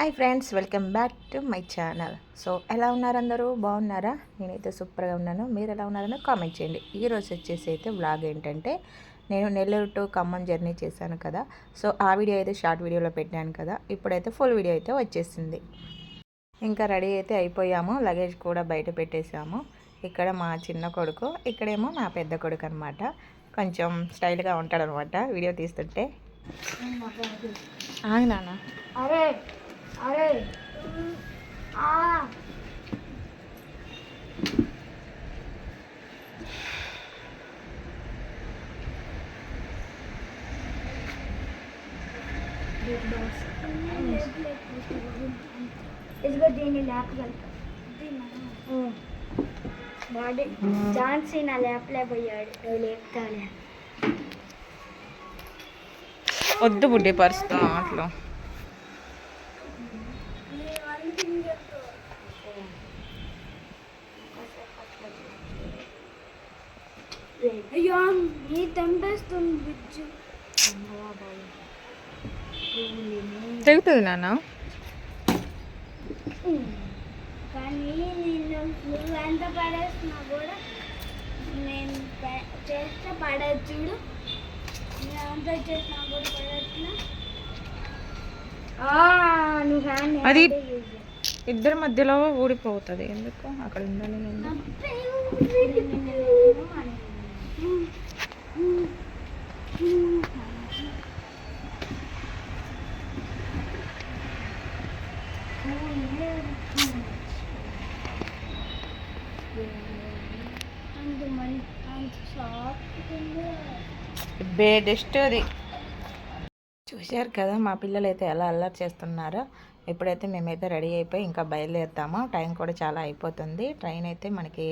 Hi friends welcome back to my channel so ఎలా ఉన్నారు అందరూ? బాగున్నారా? నేనైతే సూపర్గా ఉన్నాను. మీరు ఎలా ఉన్నారని కామెంట్ చేయండి. ఈరోజు వచ్చేసి అయితే వ్లాగ్ ఏంటంటే నేను నెల్లూరు టు ఖమ్మం జర్నీ చేశాను కదా. సో ఆ వీడియో అయితే షార్ట్ వీడియోలో పెట్టాను కదా. ఇప్పుడైతే ఫుల్ వీడియో అయితే వచ్చేసింది. ఇంకా రెడీ అయితే అయిపోయాము. లగేజ్ కూడా బయట పెట్టేశాము. ఇక్కడ మా చిన్న కొడుకు ఇక్కడేమో నా పెద్ద కొడుకు అనమాట కొంచెం స్టైల్గా ఉంటాడనమాట వీడియో తీస్తుంటే. నాన్న. అరే! అరే. ఆ. ఇదిగో దీన్ని లేపగలుగుతా వాడి ఝాన్సీ నా లేపలే పోయాడు నువ్వు లేపుతాలే వద్దు బుడ్డి పరుస్తూ అట్లా అయ్యో నీ తెంపేస్తుంది బిజ్జు తెగుతుంది నాన్న. కానీ నేను నువ్వు ఎంత పడేస్తున్నా కూడా నేను చేస్తే పడేది చూడు. నేను ఎంత చేసినా కూడా పడేస్తున్నా ఆ, నువ్వు హ్యాండ్ అది- ఇద్దరి మధ్యలో ఊడిపోతుంది. ఎందుకు? అక్కడ ఉండాలి నేను అంత మన్- అంత సాఫ్ట్ ఉంది బేడెస్ట్ అది. చూశారు కదా మా పిల్లలు అయితే ఎలా అల్లరి చేస్తున్నారో. ఇప్పుడైతే మేమైతే రెడీ అయిపోయి ఇంకా బయలుదేరుతాము. టైం కూడా చాలా అయిపోతుంది. ట్రైన్ అయితే మనకి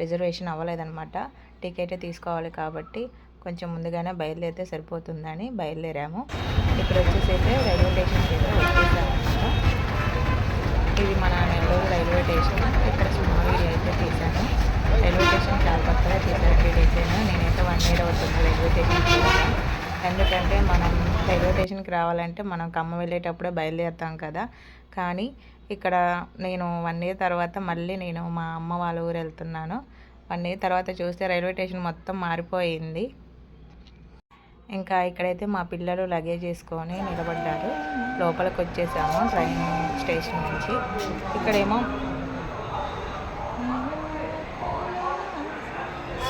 రిజర్వేషన్ అవ్వలేదన్నమాట. టికెట్ తీసుకోవాలి కాబట్టి కొంచెం ముందుగానే బయలుదేరితే సరిపోతుందని బయలుదేరాము. ఇప్పుడు వచ్చేసి అయితే రైల్వే స్టేషన్కి అయితే ఇది మన నెల్లూరు రైల్వే స్టేషన్. ఇక్కడ స్మాల్ అయితే తీశాను. రైల్వే స్టేషన్ చాలా కొత్తగా చేశారు. డిజైన్ నేనైతే వన్ ఇయర్ అవుతుంది రైల్వే స్టేషన్ ఎందుకంటే మనం రైల్వే స్టేషన్కి రావాలంటే మనం ఖమ్మం వెళ్ళేటప్పుడే బయలుదేరుతాం కదా. కానీ ఇక్కడ నేను వన్ ఇయర్ తర్వాత మళ్ళీ నేను మా అమ్మ వాళ్ళ ఊరు వెళ్తున్నాను. వన్ ఇయర్ తర్వాత చూస్తే రైల్వే స్టేషన్ మొత్తం మారిపోయింది. ఇంకా ఇక్కడైతే మా పిల్లలు లగేజ్ వేసుకొని నిలబడ్డారు. లోపలికి వచ్చేసాము ట్రైన్ స్టేషన్ నుంచి. ఇక్కడేమో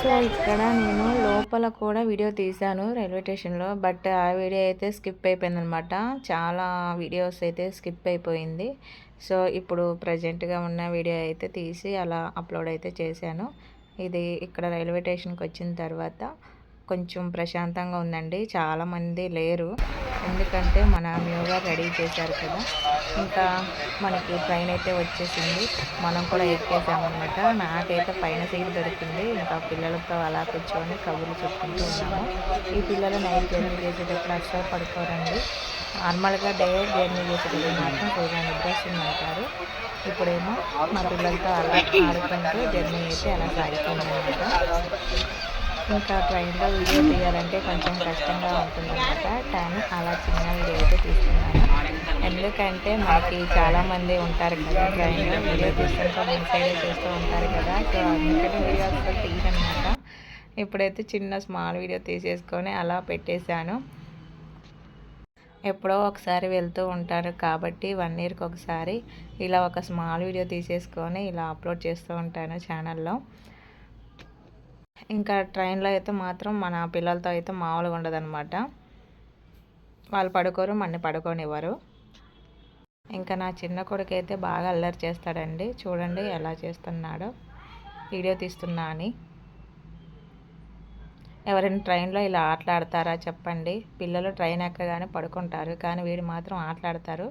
సో ఇక్కడ నేను లోపల కూడా వీడియో తీశాను రైల్వే స్టేషన్లో. బట్ ఆ వీడియో అయితే స్కిప్ అయిపోయింది అనమాట చాలా వీడియోస్ అయితే స్కిప్ అయిపోయింది. సో ఇప్పుడు ప్రజెంట్గా ఉన్న వీడియో అయితే తీసి అలా అప్లోడ్ అయితే చేశాను. ఇది ఇక్కడ రైల్వే స్టేషన్కి వచ్చిన తర్వాత కొంచెం ప్రశాంతంగా ఉందండి. చాలామంది లేరు. ఎందుకంటే మన న్యూగా రెడీ చేశారు కదా. ఇంకా మనకి ట్రైన్ అయితే వచ్చేసింది. మనం కూడా ఎక్కేసామన్నమాట. నాకైతే పైన సీట్ దొరికింది. ఇంకా పిల్లలతో అలా కూర్చొని కబుర్లు చెప్పుకుంటూ ఉన్నాము. ఈ పిల్లలు నైట్ జర్నీ చేసేటప్పుడు అస్సలు పడుకోరండి. నార్మల్గా డే జర్నీ చేసేటప్పుడు మాత్రం ఫుల్గా నిద్రస్తుంది అంటారు ఇప్పుడేమో మా పిల్లలతో అలా ఆడుకుంటూ జర్నీ అయితే అలా సాగుతుంది ఇంకా ట్రైన్లో వీడియో తీయాలంటే కొంచెం కష్టంగా ఉంటుందన్నమాట. కానీ అలా చిన్న వీడియో అయితే తీస్తున్నాను. ఎందుకంటే మనకి చాలామంది ఉంటారు కదా ట్రైన్లో వీడియో తీసుకుంటూ మన సైడ్ చేస్తూ ఉంటారు కదా. సో అందుకని వీడియో అసలు తీయనమాట ఇప్పుడైతే చిన్న స్మాల్ వీడియో తీసేసుకొని అలా పెట్టేశాను. ఎప్పుడో ఒకసారి వెళ్తూ ఉంటాను కాబట్టి వన్ ఇయర్కి ఒకసారి ఇలా ఒక స్మాల్ వీడియో తీసేసుకొని ఇలా అప్లోడ్ చేస్తూ ఉంటాను ఛానల్లో. ఇంకా ట్రైన్లో అయితే మాత్రం మన పిల్లలతో అయితే మామూలుగా ఉండదన్నమాట. వాళ్ళు పడుకోరు మన పడుకోనివ్వరు. ఇంకా నా చిన్న కొడుకు అయితే బాగా అల్లరి చేస్తాడండి. చూడండి ఎలా చేస్తున్నాడో. వీడియో తీస్తున్నా అని. ఎవరైనా ట్రైన్లో ఇలా ఆటలాడతారా చెప్పండి. పిల్లలు ట్రైన్ ఎక్కగానే పడుకుంటారు కానీ వీడు మాత్రం ఆటలాడతారు.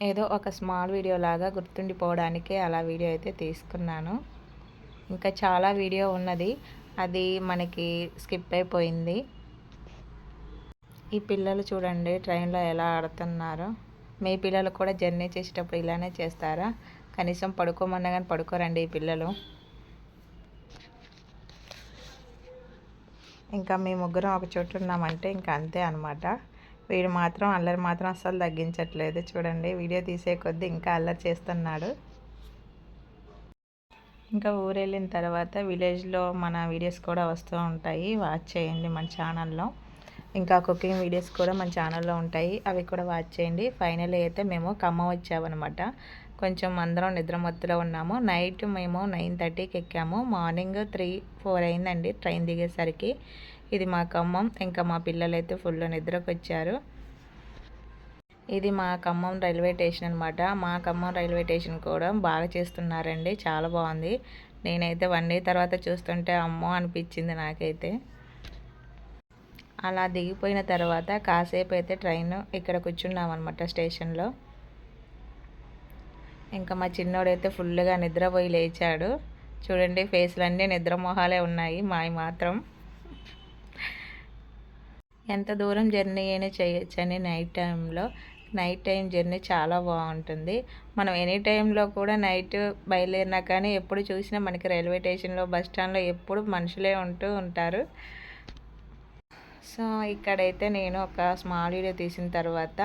ఏదో ఒక స్మాల్ వీడియో లాగా గుర్తుండిపోవడానికి అలా వీడియో అయితే తీసుకున్నాను. ఇంకా చాలా వీడియో ఉన్నది. అది మనకి స్కిప్ అయిపోయింది. ఈ పిల్లలు చూడండి ట్రైన్లో ఎలా ఆడుతున్నారో. మీ పిల్లలు కూడా జర్నీ చేసేటప్పుడు ఇలానే చేస్తారా? కనీసం పడుకోమన్నా కానీ పడుకోరండి ఈ పిల్లలు. ఇంకా మీ ముగ్గురం ఒక చోటు ఉన్నామంటే ఇంకా అంతే అనమాట వీడు మాత్రం అల్లరి మాత్రం అస్సలు తగ్గించట్లేదు. చూడండి వీడియో తీసే కొద్దీ ఇంకా అల్లరి చేస్తున్నాడు. ఇంకా ఊరు వెళ్ళిన తర్వాత విలేజ్లో మన వీడియోస్ కూడా వస్తూ ఉంటాయి. వాచ్ చేయండి మన ఛానల్లో. ఇంకా కుకింగ్ వీడియోస్ కూడా మన ఛానల్లో ఉంటాయి. అవి కూడా వాచ్ చేయండి. ఫైనల్ అయితే మేము ఖమ్మం వచ్చామన్నమాట. కొంచెం అందరం నిద్రమత్తులో ఉన్నాము. నైట్ మేము నైన్ థర్టీకి ఎక్కాము. మార్నింగ్ త్రీ ఫోర్ అయిందండి. ట్రైన్ దిగేసరికి. ఇది మా ఖమ్మం. ఇంకా మా పిల్లలైతే ఫుల్ నిద్రకు వచ్చారు ఇది మా ఖమ్మం రైల్వే స్టేషన్ అనమాట మా ఖమ్మం రైల్వే స్టేషన్ కూడా బాగా చేస్తున్నారండి. చాలా బాగుంది. నేనైతే వన్ డే తర్వాత చూస్తుంటే అమ్మో అనిపించింది నాకైతే. అలా దిగిపోయిన తర్వాత కాసేపు అయితే ట్రైన్ ఇక్కడ కూర్చున్నామన్నమాట స్టేషన్లో. ఇంకా మా చిన్నోడైతే ఫుల్గా నిద్రపోయి లేచాడు. చూడండి ఫేస్లు అన్నీ నిద్ర మొహాలే ఉన్నాయి మావి మాత్రం. ఎంత దూరం జర్నీ అయినా చేయొచ్చని నైట్ టైంలో నైట్ టైం జర్నీ చాలా బాగుంటుంది. మనం ఎనీ టైంలో కూడా నైట్ బయలుదేరినా కానీ ఎప్పుడు చూసినా మనకి రైల్వే స్టేషన్లో బస్ స్టాండ్లో ఎప్పుడు మనుషులే ఉంటూ ఉంటారు. సో ఇక్కడైతే నేను ఒక స్మాల్ వీడియో తీసిన తర్వాత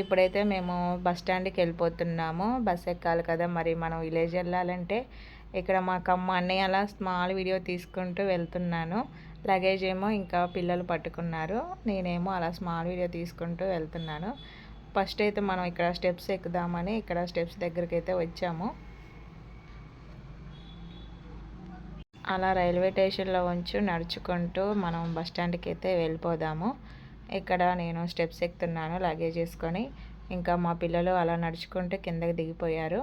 ఇప్పుడైతే మేము బస్ స్టాండ్కి వెళ్ళిపోతున్నాము. బస్ ఎక్కాలి కదా మరి మనం విలేజ్ వెళ్ళాలంటే. ఇక్కడ మా కమ్మ అన్నయ్య అలా స్మాల్ వీడియో తీసుకుంటూ వెళ్తున్నాను. లగేజ్ ఏమో ఇంకా పిల్లలు పట్టుకున్నారు. నేనేమో అలా స్మాల్ వీడియో తీసుకుంటూ వెళ్తున్నాను. ఫస్ట్ అయితే మనం ఇక్కడ స్టెప్స్ ఎక్కుదామని ఇక్కడ స్టెప్స్ దగ్గరికి అయితే వచ్చాము. అలా రైల్వే స్టేషన్లో ఉంచు నడుచుకుంటూ మనం బస్ స్టాండ్కి అయితే వెళ్ళిపోదాము. ఇక్కడ నేను స్టెప్స్ ఎక్కుతున్నాను లగేజ్ వేసుకొని. ఇంకా మా పిల్లలు అలా నడుచుకుంటూ కిందకి దిగిపోయారు.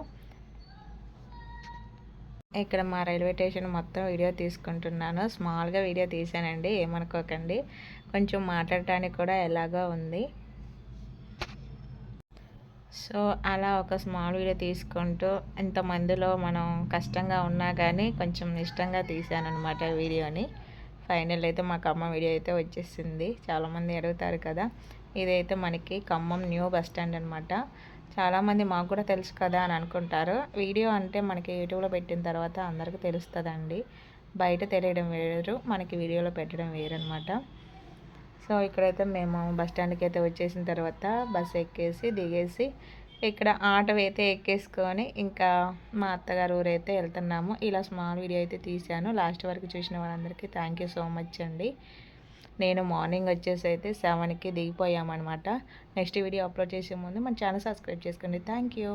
ఇక్కడ మా రైల్వే స్టేషన్ మొత్తం వీడియో తీసుకుంటున్నాను. స్మాల్గా వీడియో తీసానండి ఏమనుకోకండి. కొంచెం మాట్లాడటానికి కూడా ఎలాగో ఉంది. సో అలా ఒక స్మాల్ వీడియో తీసుకుంటూ ఇంతమందిలో మనం కష్టంగా ఉన్నా కానీ కొంచెం ఇష్టంగా తీసానమాట వీడియోని. ఫైనల్ అయితే మా ఖమ్మం వీడియో అయితే వచ్చేసింది. చాలామంది అడుగుతారు కదా ఇదైతే మనకి ఖమ్మం న్యూ బస్ స్టాండ్ అనమాట చాలామంది మాకు కూడా తెలుసు కదా అని అనుకుంటారు. వీడియో అంటే మనకి యూట్యూబ్లో పెట్టిన తర్వాత అందరికీ తెలుస్తుందండి. బయట తెలియడం వేరు మనకి వీడియోలో పెట్టడం వేరు అనమాట సో ఇక్కడైతే మేము బస్ స్టాండ్కి అయితే వచ్చేసిన తర్వాత బస్ ఎక్కేసి దిగేసి ఇక్కడ ఆటో అయితే ఎక్కేసుకొని ఇంకా మా అత్తగారు ఊరైతే వెళ్తున్నాము. ఇలా స్మాల్ వీడియో అయితే తీశాను. లాస్ట్ వరకు చూసిన వాళ్ళందరికీ థ్యాంక్ యూ సో మచ్ అండి. నేను మార్నింగ్ వచ్చేసి అయితే సెవెన్కి దిగిపోయామన్నమాట. నెక్స్ట్ వీడియో అప్లోడ్ చేసే ముందు మన ఛానల్ సబ్స్క్రైబ్ చేసుకోండి. Thank you